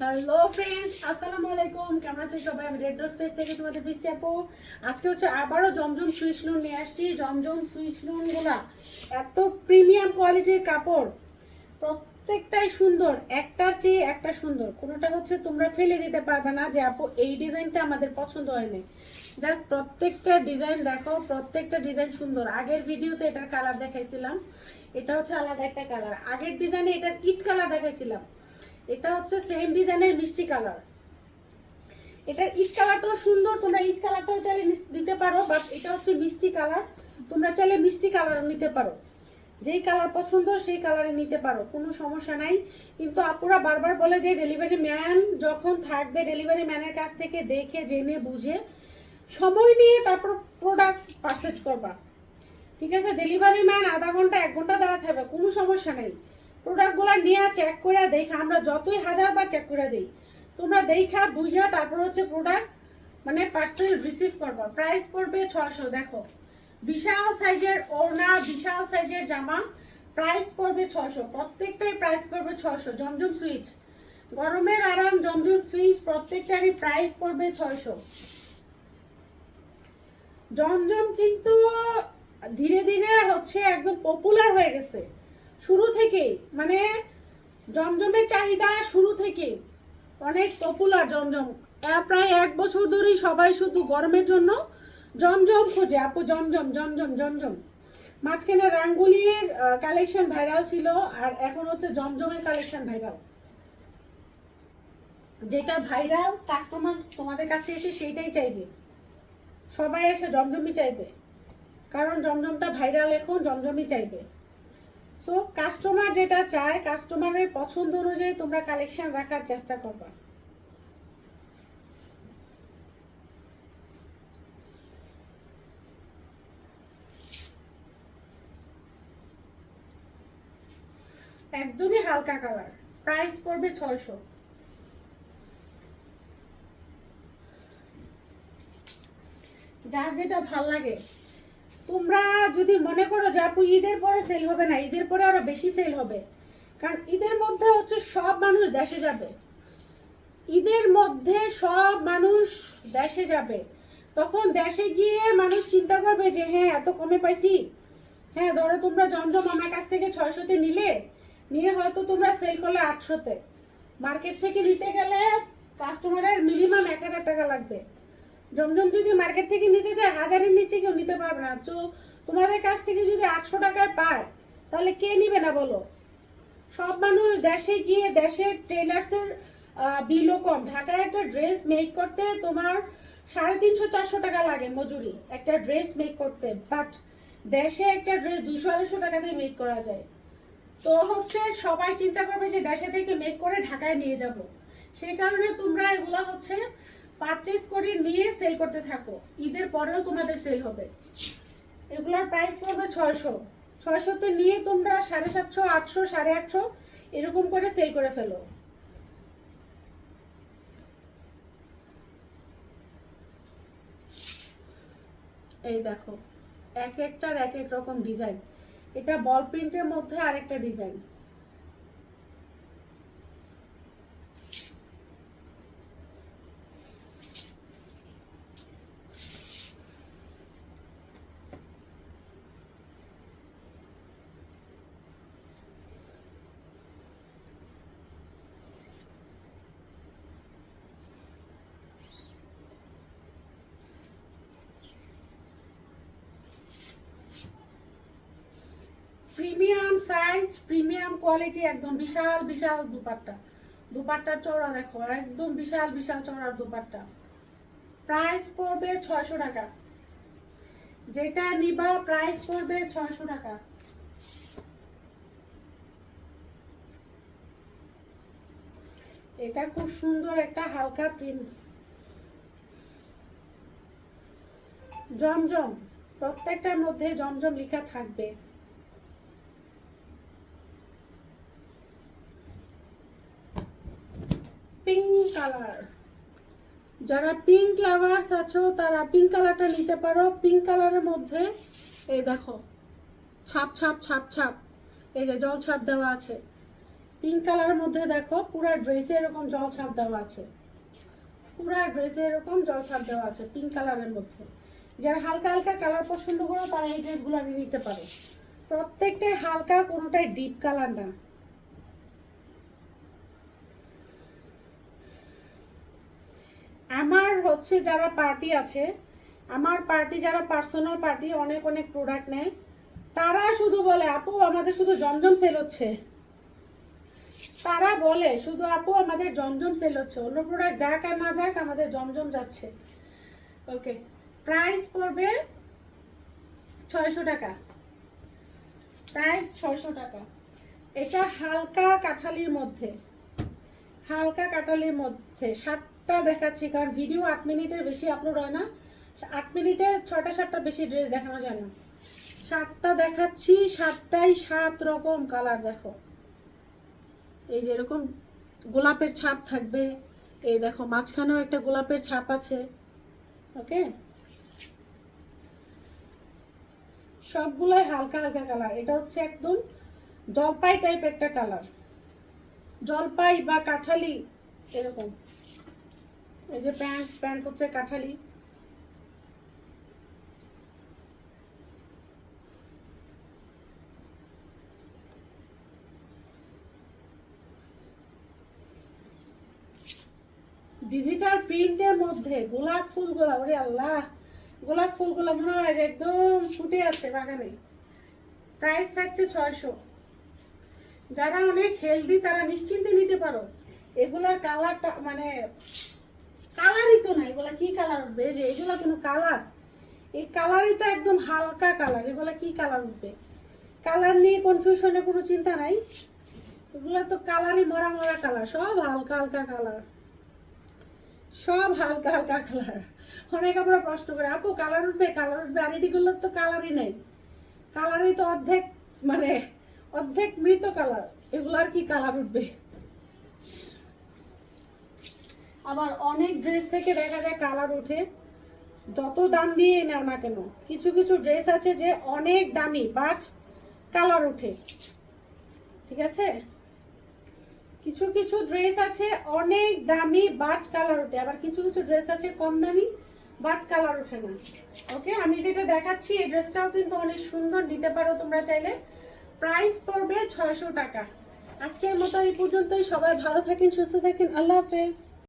Hello friends আসসালামু আলাইকুম কেমন আছেন সবাই? আমি রেড পেজ থেকে তোমাদের বৃষ্টি আপু আজকে হচ্ছে আবারও জমজম সুইচ লুন নিয়ে আসছি। জমজম সুইচ লুনগুলা এত প্রিমিয়াম কোয়ালিটির কাপড়। প্রত্যেকটাই সুন্দর। একটার চেয়ে একটা সুন্দর। কোনোটা হচ্ছে তোমরা ফেলে দিতে পারবে না যে, আপু, এই ডিজাইনটা আমাদের পছন্দ হয়নি। জাস্ট প্রত্যেকটা ডিজাইন দেখো, প্রত্যেকটা ডিজাইন সুন্দর। আগের ভিডিওতে এটার কালার দেখাইছিলাম। এটা হচ্ছে আলাদা একটা কালার আগের ডিজাইনে এটার ইট কালার দেখাইছিলাম। এটা হচ্ছে সেম ডিজাইনের মিষ্টি কালার এটার ইট কালারটাও সুন্দর, তোমরা ইট কালারটাও চাইলে দিতে পারো বাট এটা হচ্ছে মিষ্টি কালার তোমরা চাইলে মিষ্টি কালার নিতে পারো। যেই কালার পছন্দ, সেই কালারে নিতে পারো, কোনো সমস্যা নাই। কিন্তু আপুরা বারবার বলে দিয়ে ডেলিভারি ম্যান যখন থাকবে ডেলিভারি ম্যানের কাছ থেকে দেখে, জেনে, বুঝে, সময় নিয়ে তারপর প্রোডাক্ট পারচেজ করবা। ঠিক আছে? ডেলিভারি ম্যান আধা ঘণ্টা, এক ঘণ্টা দাঁড়া থাকবে কোনো সমস্যা নেই। প্রোডাক্টগুলো নিয়ে চেক করে দেখা, আমরা যতই হাজারবার চেক করে দিই। তোমরা দেখা, বুঝা, তারপর হচ্ছে প্রোডাক্ট মানে পার্সেল রিসিভ করবা। প্রাইস পড়বে ছশো দেখো। বিশাল সাইজের ওড়না, বিশাল সাইজের জামা প্রাইস পড়বে ছশো প্রত্যেকটাই প্রাইস পড়বে ছশো জমজম সুইচ গরমের আরাম, জমজম সুইচ প্রত্যেকটারই প্রাইস পড়বে ছয়শো। জমজম কিন্তু ধীরে ধীরে হচ্ছে একদম পপুলার হয়ে গেছে। শুরু থেকেই মানে জমজমের চাহিদা শুরু থেকে অনেক পপুলার জমজম। প্রায় এক বছর ধরেই সবাই শুধু গরমের জন্য জমজম খোঁজে। আপু, জমজম জমজম জমজম। মাঝখানে রাঙ্গুলির কালেকশন ভাইরাল ছিল আর এখন হচ্ছে জমজমের কালেকশন ভাইরাল যেটা ভাইরাল কাস্টমার তোমাদের কাছে এসে সেইটাই চাইবে। সবাই এসে জমজমই চাইবে। কারণ জমজমটা ভাইরাল এখন, জমজমই চাইবে। সো কাস্টমার যেটা চায় কাস্টমারের পছন্দ অনুযায়ী তোমরা কালেকশন রাখার চেষ্টা করবা। একদমই হালকা কালার প্রাইস পড়বে ছয়শো। যার যেটা ভালো লাগে তোমরা যদি মনে করো যে আপু, ঈদের পরে সেল হবে না, ঈদের পরে আরও বেশি সেল হবে। কারণ ঈদের মধ্যে হচ্ছে সব মানুষ দেশে যাবে। ঈদের মধ্যে সব মানুষ দেশে যাবে। তখন দেশে গিয়ে মানুষ চিন্তা করবে যে হ্যাঁ এত কমে পাইছি। হ্যাঁ ধরো তোমরা জমজম আমার কাছ থেকে ছয়শোতে নিলে, নিয়ে হয়তো তোমরা সেল করলে আটশোতে। মার্কেট থেকে নিতে গেলে কাস্টমারের মিনিমাম এক হাজার টাকা লাগবে। জমজম যদি মার্কেট থেকে নিতে যায় হাজারের নিচে কেউ নিতে পারবে না। তো তোমাদের কাছ থেকে যদি আটশো টাকায় পায়, তাহলে কে নিবে না বলো? সব মানুষ দেশে গিয়ে, দেশের টেলার্সের বিলও কম। ঢাকায় একটা ড্রেস মেক করতে তোমার সাড়ে তিনশো, চারশো টাকা লাগে মজুরি, একটা ড্রেস মেক করতে। বাট দেশে একটা ড্রেস দুশো, আড়াইশো টাকাতে মেক করা যায়। তো হচ্ছে সবাই চিন্তা করবে যে দেশে থেকে মেক করে ঢাকায় নিয়ে যাব। সেই কারণে তোমরা এগুলো হচ্ছে পারচেজ করে, নিয়ে সেল করতে থাকো। ঈদের পরেও তোমাদের সেল হবে। এগুলার প্রাইস পড়বে ছয়শো। ছয়শোতে নিয়ে তোমরা সাড়ে সাতশো, আটশো, সাড়ে আটশো এরকম করে সেল করে ফেলো। এই দেখো, এক একটার এক এক রকম ডিজাইন এটা বল প্রিন্টের মধ্যে আরেকটা design premium size premium quality একদম বিশাল বিশাল দুপাট্টা। দুপাট্টার চওড়া দেখো, একদম বিশাল বিশাল চওড়ার দুপাট্টা। প্রাইস পড়বে ছয়শো টাকা। যেটা নিবা প্রাইস পড়বে ছয়শো টাকা। এটা খুব সুন্দর একটা হালকা প্রিম। জমজম, প্রত্যেকটার মধ্যে জমজম লেখা থাকবে। পিঙ্ক কালার যারা পিঙ্ক লাভার্স আছো, তারা পিঙ্ক কালারটা নিতে পারো। পিঙ্ক কালারের মধ্যে, এই দেখো, ছাপ ছাপ ছাপ ছাপ, এই যে জল ছাপ দেওয়া আছে। পিঙ্ক কালারের মধ্যে দেখো, পুরো ড্রেসে এরকম জল ছাপ দেওয়া আছে। পুরো ড্রেসে এরকম জল ছাপ দেওয়া আছে পিঙ্ক কালারের মধ্যে। যারা হালকা হালকা কালার পছন্দ করো, তারা এই ড্রেসগুলো নিতে পারো। প্রত্যেকটাই হালকা, কোনোটাই ডিপ কালার না আমার হচ্ছে যারা পার্টি আছে, আমার পার্টি যারা পার্সোনাল পার্টি, অনেক অনেক প্রোডাক্ট নেয়, তারা শুধু বলে, আপু, আমাদের শুধু জমজম সেল হচ্ছে। তারা বলে, শুধু আপু, আমাদের জমজম সেল হচ্ছে। অন্য প্রোডাক্ট যাক আর না যাক, আমাদের জমজম যাচ্ছে। ওকে প্রাইস পড়বে ছয়শো টাকা। প্রাইস ছয়শো টাকা। এটা হালকা কাঠালির মধ্যে, হালকা কাটালির মধ্যে সাতটা দেখাচ্ছি, কারণ ভিডিও আট মিনিটের বেশি আপলোড হয় না। আট মিনিটে ছয়টা, সাতটা বেশি ড্রেস দেখানো যায় না। সাতটা দেখাচ্ছি, সাতটাই সাত রকম কালার দেখো। এই যে এরকম গোলাপের ছাপ থাকবে, এই দেখো, মাঝখানেও একটা গোলাপের ছাপ আছে ওকে সবগুলাই হালকা হালকা কালার এটা হচ্ছে একদম জলপাই টাইপ একটা কালার জলপাই বা কাঠালি, এরকম। এই যে প্যান্ট প্যান্ট হচ্ছে কাঠালি। ডিজিটাল প্রিন্টের মধ্যে গোলাপ ফুলগুলা, ওরে আল্লাহ, গোলাপ ফুলগুলো মনে হয় যে একদম ফুটে আছে বাগানে। প্রাইস থাকছে ছয়শো। যারা অনেক হেলদি তারা নিশ্চিন্তে নিতে পারো। এগুলার কালারটা মানে কালারই তো না এগুলা কি কালার উঠবে? এই যে এগুলা কোনো কালার? এই কালারই তো একদম হালকা কালার, এগুলা কি কালার উঠবে? কালার নিয়ে কনফিউশনের কোনো চিন্তা নাই? এগুলা তো কালারই মরা মরা কালার, সব হালকা হালকা কালার। সব হালকা হালকা কালার। অনেক আমরা প্রশ্ন করে, আপু, কালার উঠবে কালার উঠবে? আর এটিগুলোর তো কালারই নেই। কালারই তো অর্ধেক মানে অর্ধেক মৃত কালার এগুলো আর কি কালার উঠবে? আবার অনেক ড্রেস থেকে দেখা যায় কালার ওঠে। যত দাম দিয়ে নাও না কেন, কিছু কিছু ড্রেস আছে যে অনেক দামি বাট কালার ওঠে। ঠিক আছে? কিছু কিছু ড্রেস আছে অনেক দামি বাট কালার ওঠে। আবার কিছু কিছু ড্রেস আছে কম দামি বাট কালার ওঠে না। ওকে আমি যেটা দেখাচ্ছি, এই ড্রেসটাও কিন্তু অনেক সুন্দর, নিতে পারো তোমরা চাইলে। প্রাইস পড়বে ছয়শো টাকা। আজকের মতো এই পর্যন্তই। সবাই ভালো থাকেন, সুস্থ থাকেন। আল্লাহ হাফেজ।